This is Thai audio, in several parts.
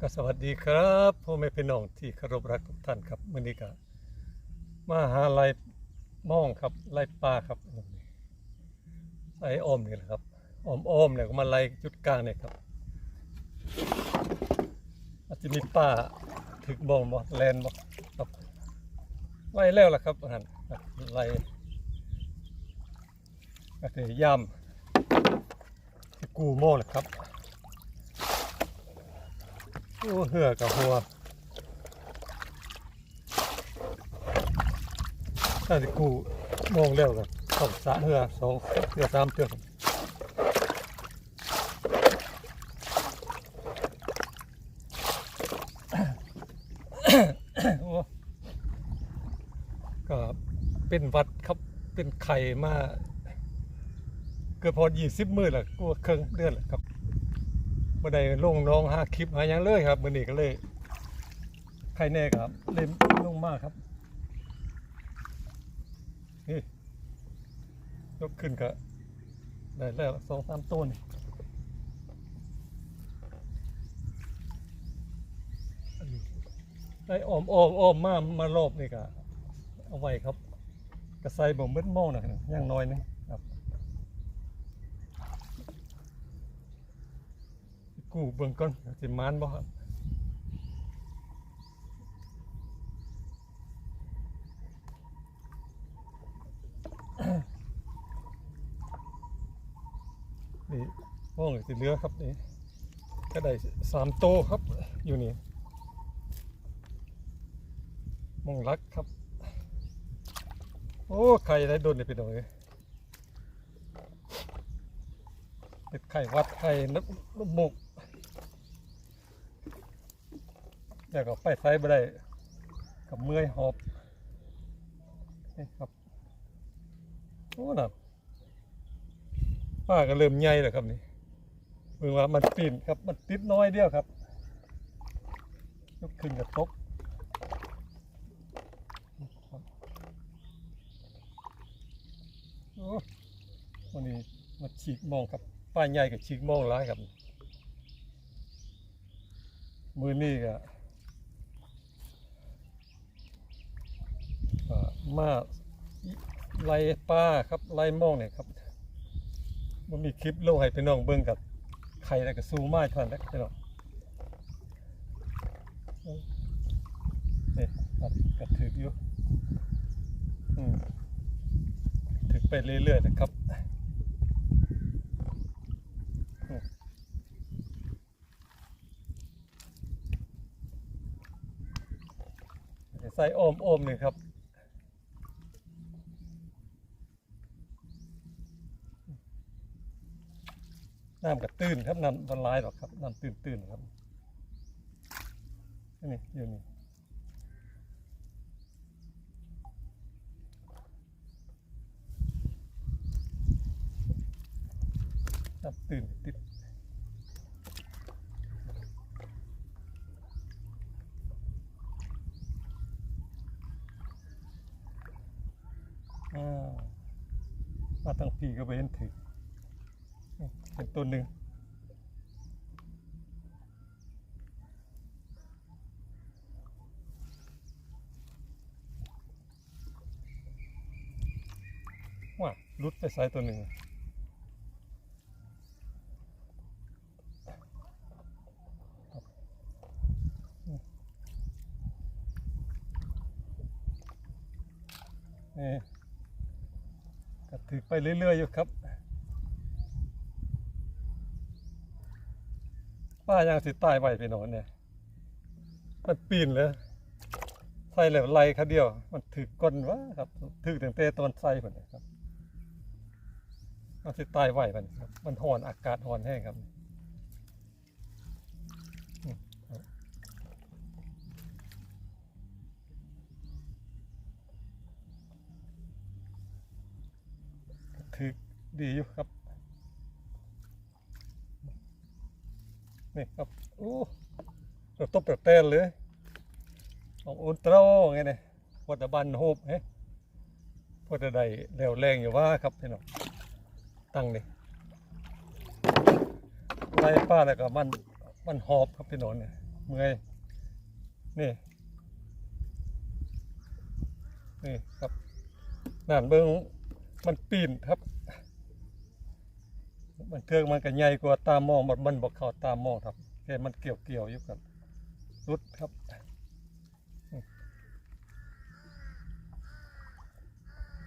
ก็สวัสดีครับพ่อแม่พี่น้องที่เคารพรักทุกท่านครับมื้อนี้ก็มาหาไล่ม่องครับไล่ปลาครับไล่อ้อมนี่แหละครับอ้อมอ้อมเนี่ยก็มาไล่จุดกลางเนี่ยครับอาจจะมีปลาถึกบ่บ่แลนบ่ครับไล่แล้วล่ะครับหันไล่ก็คือย่ำกูโม่แหละครับ โอ้เหือกับหัวถ้าสิกูมองแล้วกันสองสามเหือสองเหือสามเทือก็เป็นวัดครับเป็นไข่มาเกือบพอยี่สิบมือและกลัวเครื่องเดือนแหละครับ มื่อใดลงน้องหาคลิปหาหยังเลยครับมื่อนี้ก็เลยใครแน่ครับ เล่นลงมากครับนี่ยกขึ้นก็ได้แล้วสองสามต้นได้อ้อมอ้อมอ้อมมามารอบนี่ก็เอาไว้ครับ กระใสบ่มืดมองนะอย่างน้อยนึงครับ กูเบิ่งก่อนสิมานบ่ครับนี่มองสิเลือครับนี่ก็ได้สามโตครับอยู่นี่มองรักครับ โอ้ไข่ได้โดนเนี่ยไปหน่อยเป็ดไข่วัดไข่น้ำน้ำมูก อยากเอาไปไซบ่ได้กับเมื่อยหอบนี่ครับโอ้หน่ะป้าก็เริ่มใหญ่แล้วครับนี่เมื่อว่ามันปีนครับมันติดน้อยเดียวครับยกขึ้นกับตกครับวันนี้มาฉีกมองครับป้าใหญ่กับฉีกมองร้ายครับ มือนี่ก็อ่า มาไล่ป้าครับไล่มองเนี่ยครับมันมีคลิปลงให้พี่น้องเบิ่งกับใครแล้วก็สู้มาท่านแล้วพี่น้องนี่ครับกระถืออยู่ถือไปเรื่อยๆนะครับใส่โอมโอมหนึ่งครับ น้ำกับตื้นครับน้ำมันลายหรอกครับน้ำตื้นตื้นครับนี่อยู่นี่น้ำตื้นติดอ่ามาตั้งปีก็ไปเห็นถือนี่เป็น ตัวหนึ่งว่ารุดไปซ้ายตัวหนึ่งนี่ก็ถือไปเรื่อยๆอยู่ครับายังสิตายไหวไปหนอนเนี่ย มันปีนเลยใส่แล้วไล่คาเดียว มันถือก้นวะครับถือตั้งแต่ตอนใส่ผนเนี่ยครับ มันสิตายไหวมันครับ มันหอนอากาศหอนแห้งครับอืมครับถือดีอยู่ครับ นี่ครับโอ้เราตบแบบเต้นเลยของอุลตร้าไงเนี่ยวัดบันโฮบเฮ้พอจะได้เร็วแรงอยู่ว่าครับพี่น้องตั้งนี่ไล่ป้าแล้วก็มันมันหอบครับพี่น้องเนี่ยเมื่อยนี่นี่ครับนั่นเบิ้งมันปีนครับ มันเทือกมันก็ใหญ่กว่าตามองมันมันบอกเขาตามองครับแค่มันเกี่ยวเกี่ยวอยู่กันรุดครับ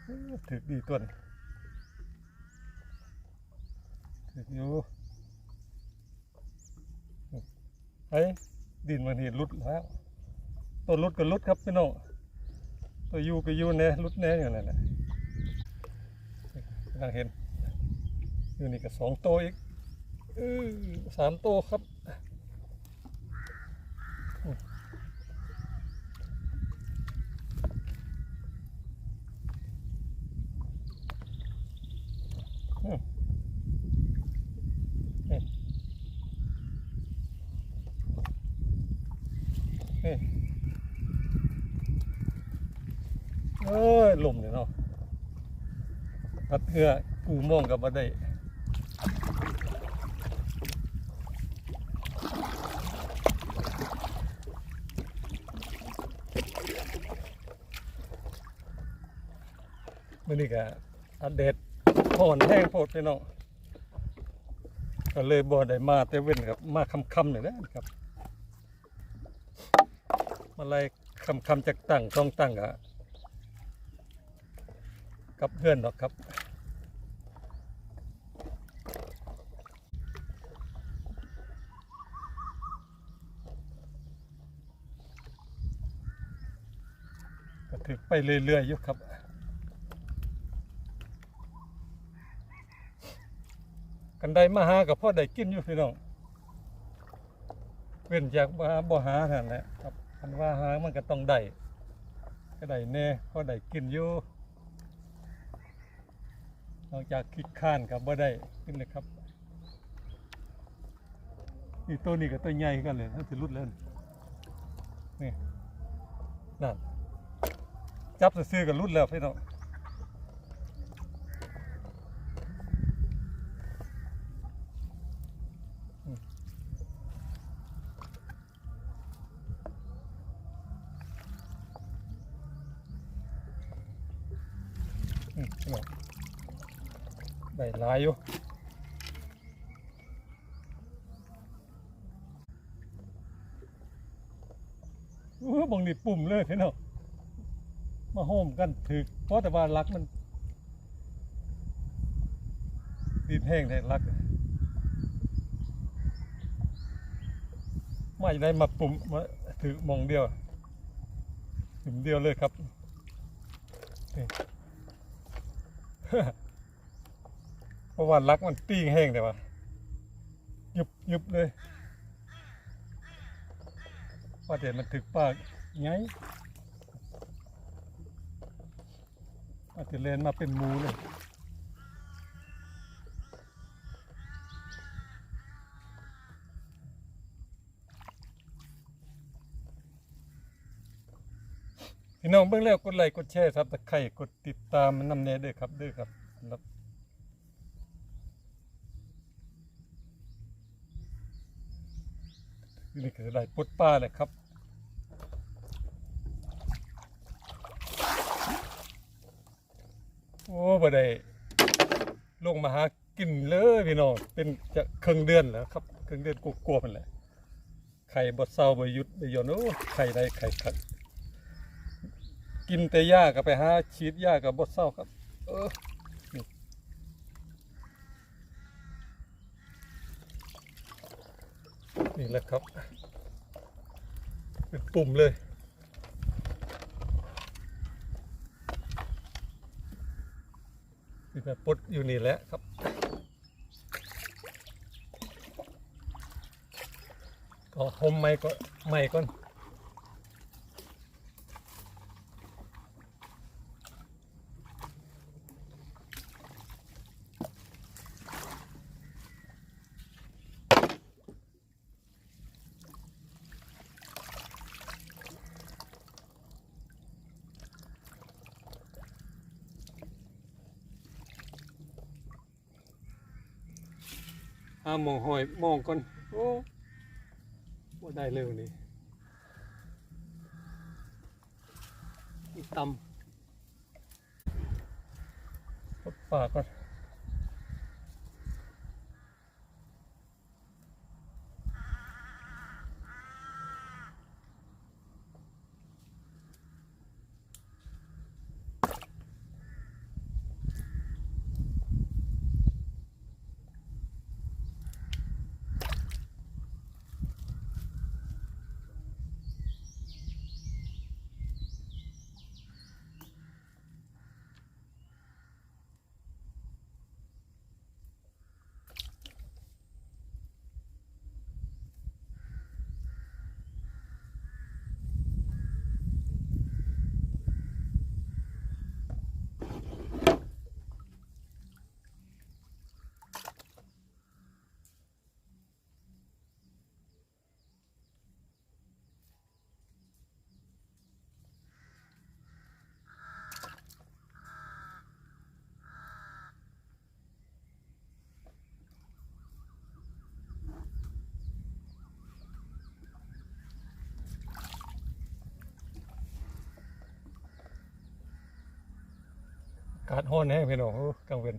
อื้อดีตัวนี้ถึกอยู่ไอ้ดินมันเห็นรุดแล้วตัวรุดก็รุดครับพี่น้องตัวยูก็ยูแน่รุดแน่อยู่นั่นแหละกำลังเห็น อยู่นี่ก็สองโตวอีกเออสามโตวครับอืมอืมนี่นี่เอ้ยลมเนี่ยเนาะพัดเหือกูมองกับมาได้ มื่อนี้ก็อัปเดตผ่อนแห้งโพดพี่น้องก็เลยบ่ได้มาแต่เว้นครับมาคำๆหน่อยนะครับมาไล่คำๆจากตั้งต้องตั้งอะกับเพื่อนหรอกครับก็ถึกไปเรื่อยๆอยู่ครับ กันได้มาหากับพ่อได้กินอยู่พี่น้องเว้นจากบ่หาบ่หาท่านั้นแหละครับคันว่าหามันก็ต้องได้ก็ได้แน่พ่อได้กินอยู่นอกจากคิดข้านกับบ่ได้กินเลยครับนี่ตัวนี้กับตัวใหญ่กันเลยนั่นสิรุดแล้วนี่นั่นจับซื้อกับรุดแล้วพี่น้อง อืมพี่น้องได้หลายอยู่อู้บงนี่ปุ่มเลยพี่น้อมาโฮมกันถึกเพราะแต่ว่ารักมันดินแห้งเลยรักไม่ได้มาปุ่มมาถือมองเดียวปุ่มเดียวเลยครับ ราะว่ารักมันปิ้งแห้งแต่ว่ายุบยุบเลย ว่าแต่มันถึกปากไงว่าแต่เลนมาเป็นมูเลยพี่น้องเบื้องแล้วกดไลค์กดแชร์ครับตะไคร่กดติดตามมันนำเนด้วยครับเด้วยครับครับ นี่คือได้ปลดป้าเลยครับโอ้บ่ได้ลงมาหากินเลยพี่น้องเป็นจะครึ่งเดือนแล้วครับครึ่งเดือนกลัวๆมันแหละไข่บดเศร้าบดหยุดบดยนโอ้ไข่ได้ไข่ขัดกินแต่หญ้าก็ไปหาฉีดหญ้ากับบดเศร้าครับ เออ นี่แหละครับ เป็นปุ่มเลยที่แบบปลดอยู่นี่แหละครับก็หมไม่ก็ไม่ก่อน หามองหอยมองก่อนโอ้บ่าได้เร็วนี่อีกตำปลากก่อน กาศห้อนแห้งพี่น้องกลางเวน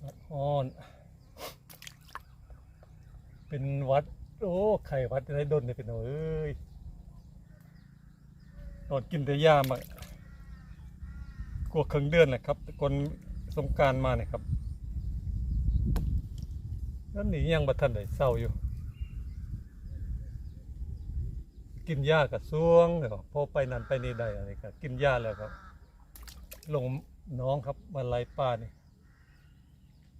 กาศห้อน เป็นวัด โอ้ไข่วัดได้ดนเลยพี่น้องเอ้ยตอนกินแต่ยามากกลัวครึ่งเดือนแหละครับคนสงการมาเนี่ยครับแล้วหนียังบัทันได้เศร้าอยู่ กินยากับซ่วงเดี๋ยวพอไปนั่นไปนี่ได้อะไรก็กินยาแล้วครับ ลงน้องครับมาไล่ป้านี่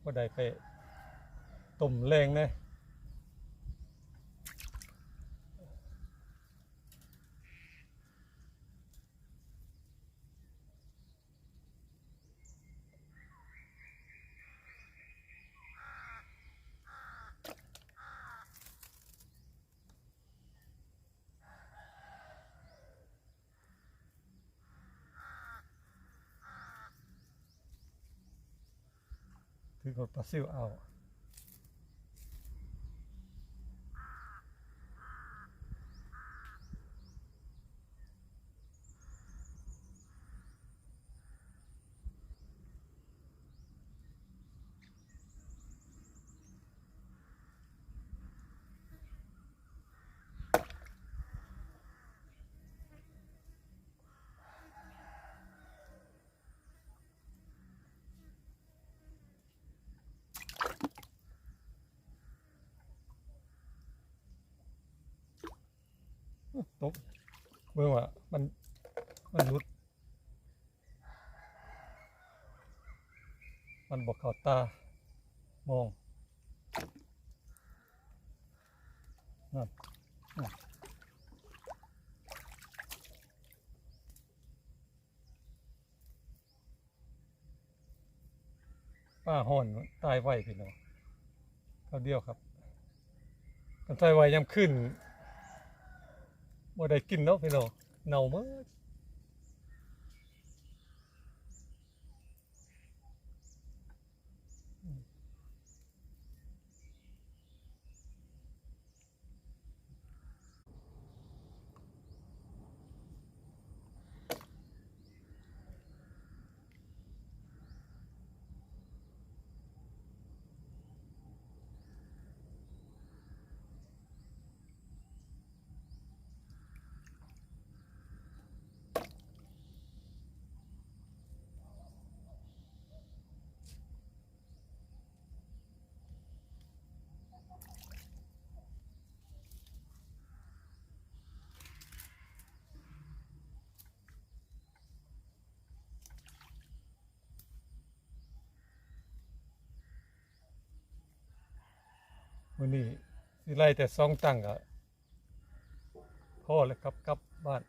ก็ได้ไปต่มแรงนะ ถือก ตกเมื่อว่ามันมันรุด มันบอกเขาตามองนั่นป้าห่อนตายไวพี่น้องเขาเดียวครับกันตายไวยามขึ้น บ่ได้กินเนาะพี่น้องเน่าหมด มื้อนี้สิไล่แต่ซองตังก็พอแล้วครับกลับบ้าน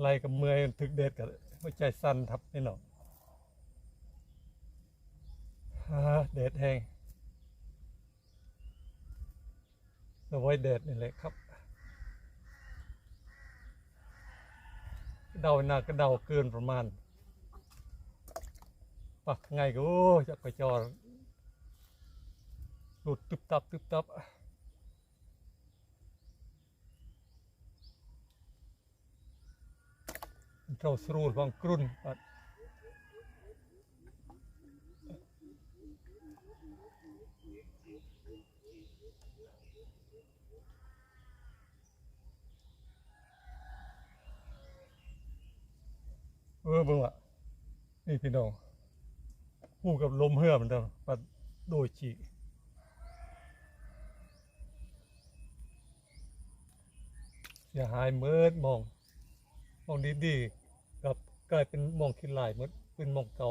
ไล่กับเมื่อยถึกเด็ดกับหัวใจสั่นทับนี่เนาะฮ่าเด็ดแห้งเอาไว้เด็ดนี่แหละครับ เดาหนักก็เดาเกินประมาณปักไงก็โอ้จะไปจอ หลุดตึบตับตึบตับเราสรูลบางกรุ่นปัดเออเบิ่งอะนี่พี่น้องหูกับลมเหือมือนเดิมปัดโดยจี สียหายเมิดมองมองดีๆกับกลายเป็นมองขี้ลายเมื่อเป็นมองเก่า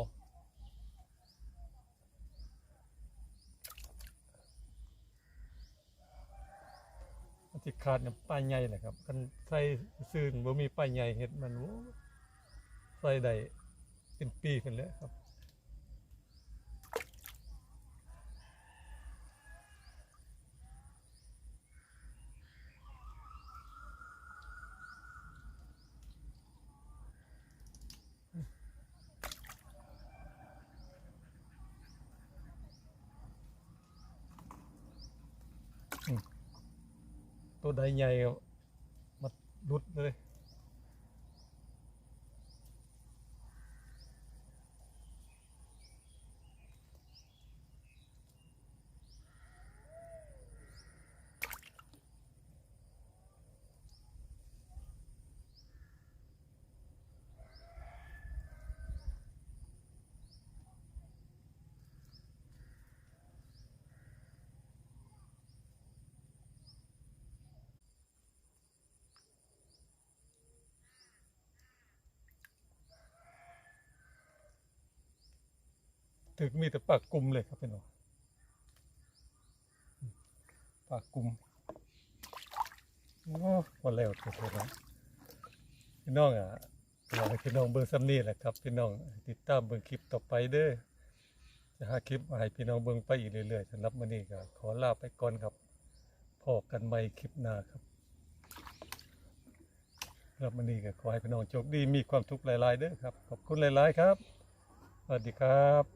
มันจะขาดเนี่ยป้ายใหญ่แหละครับกันใส่ซื่นบ่มีป้ายใหญ่เห็ดมันใส่ได้เป็นปีขึ้นแล้วครับ ตัวใดใหญ่มาดุดเลย ถึงมีแต่ปากกลุ่มเลยครับพี่น้องปากกลุ่มโอ้วันแล้วเถอะนะพี่น้องอะอยากให้พี่น้องเบิ่งซ้ำนี่แหละครับ พี่น้องติดตามเบิ่งคลิปต่อไปเด้อจะหาคลิปมาให้พี่น้องเบิ่งไปอีกเรื่อยๆสำหรับมื้อนี้ก็ขอลาไปก่อนครับพอกันใหม่คลิปหน้าครับสำหรับมื้อนี้ก็ขอให้พี่น้องโชคดีมีความสุกข์หลายๆเด้อครับขอบคุณหลายๆครับสวัสดีครับ